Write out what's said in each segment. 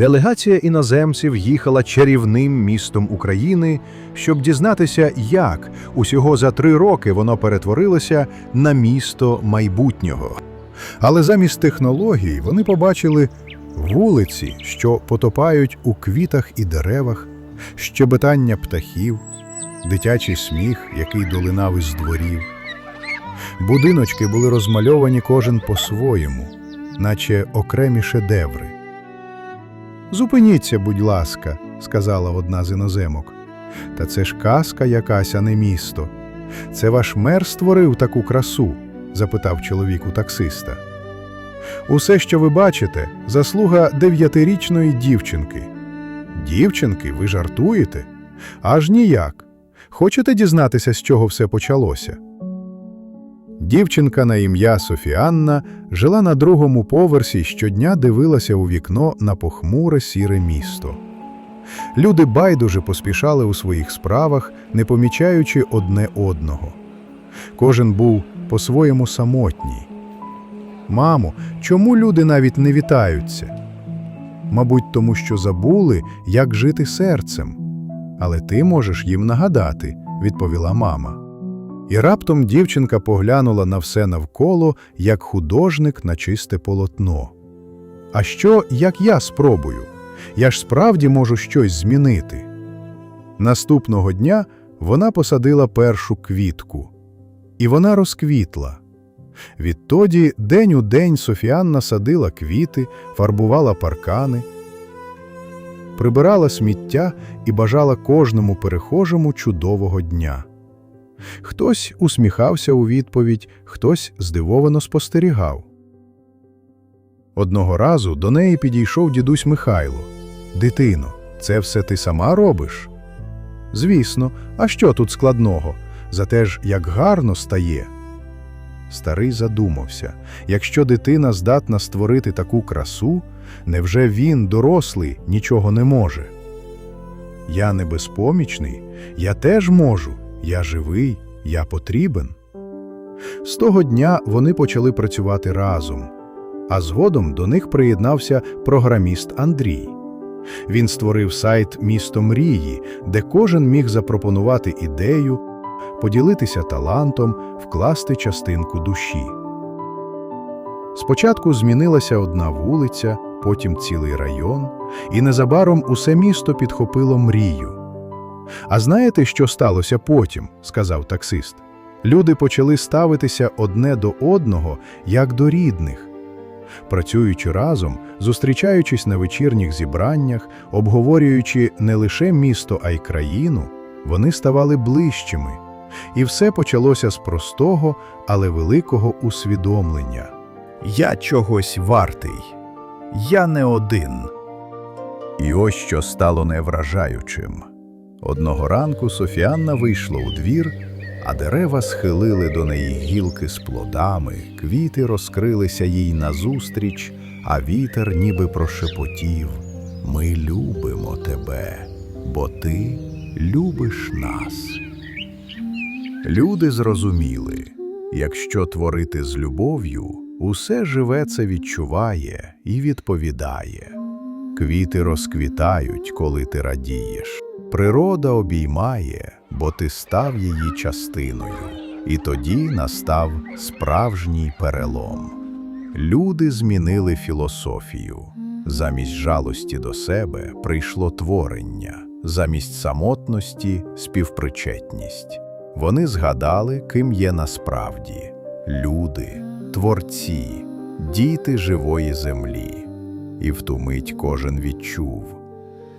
Делегація іноземців їхала чарівним містом України, щоб дізнатися, як усього за три роки воно перетворилося на місто майбутнього. Але замість технологій вони побачили вулиці, що потопають у квітах і деревах, щебетання птахів, дитячий сміх, який долинав із дворів. Будиночки були розмальовані кожен по-своєму, наче окремі шедеври. Зупиніться, будь ласка, сказала одна з іноземок. Та це ж казка якась, а не місто. Це ваш мер створив таку красу? запитав чоловік у таксиста. Усе, що ви бачите, заслуга дев'ятирічної дівчинки. Дівчинки, ви жартуєте? Аж ніяк. Хочете дізнатися, з чого все почалося? Дівчинка на ім'я Софіанна жила на другому поверсі і щодня дивилася у вікно на похмуре сіре місто. Люди байдуже поспішали у своїх справах, не помічаючи одне одного. Кожен був по-своєму самотній. Мамо, чому люди навіть не вітаються? Мабуть, тому що забули, як жити серцем. Але ти можеш їм нагадати, відповіла мама. І раптом дівчинка поглянула на все навколо, як художник на чисте полотно. А що, як я спробую? Я ж справді можу щось змінити. Наступного дня вона посадила першу квітку, і вона розквітла. Відтоді день у день Софіанна садила квіти, фарбувала паркани, прибирала сміття і бажала кожному перехожому чудового дня. Хтось усміхався у відповідь, хтось здивовано спостерігав. Одного разу до неї підійшов дідусь Михайло. Дитино, це все ти сама робиш? Звісно, а що тут складного? Зате ж як гарно стає. Старий задумався якщо дитина здатна створити таку красу, невже він, дорослий, нічого не може? Я не безпомічний, я теж можу. Я живий, я потрібен. З того дня вони почали працювати разом, а згодом до них приєднався програміст Андрій. Він створив сайт Місто мрії, де кожен міг запропонувати ідею, поділитися талантом, вкласти частинку душі. Спочатку змінилася одна вулиця, потім цілий район, і незабаром усе місто підхопило мрію. А знаєте, що сталося потім? сказав таксист. Люди почали ставитися одне до одного, як до рідних. Працюючи разом, зустрічаючись на вечірніх зібраннях, обговорюючи не лише місто, а й країну, вони ставали ближчими. І все почалося з простого, але великого усвідомлення. Я чогось вартий. Я не один. І ось що стало невражаючим. Одного ранку Софіанна вийшла у двір, а дерева схилили до неї гілки з плодами, квіти розкрилися їй назустріч, а вітер ніби прошепотів Ми любимо тебе, бо ти любиш нас. Люди зрозуміли, якщо творити з любов'ю, усе живе це відчуває і відповідає. Квіти розквітають, коли ти радієш. Природа обіймає, бо ти став її частиною, і тоді настав справжній перелом. Люди змінили філософію. Замість жалості до себе прийшло творення, замість самотності співпричетність. Вони згадали, ким є насправді люди, творці, діти живої землі. І в ту мить кожен відчув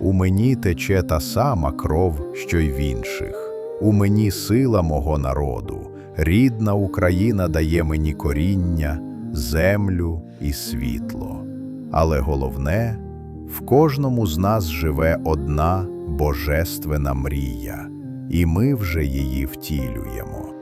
у мені тече та сама кров, що й в інших, у мені сила мого народу, рідна Україна дає мені коріння, землю і світло. Але головне, в кожному з нас живе одна божественна мрія, і ми вже її втілюємо.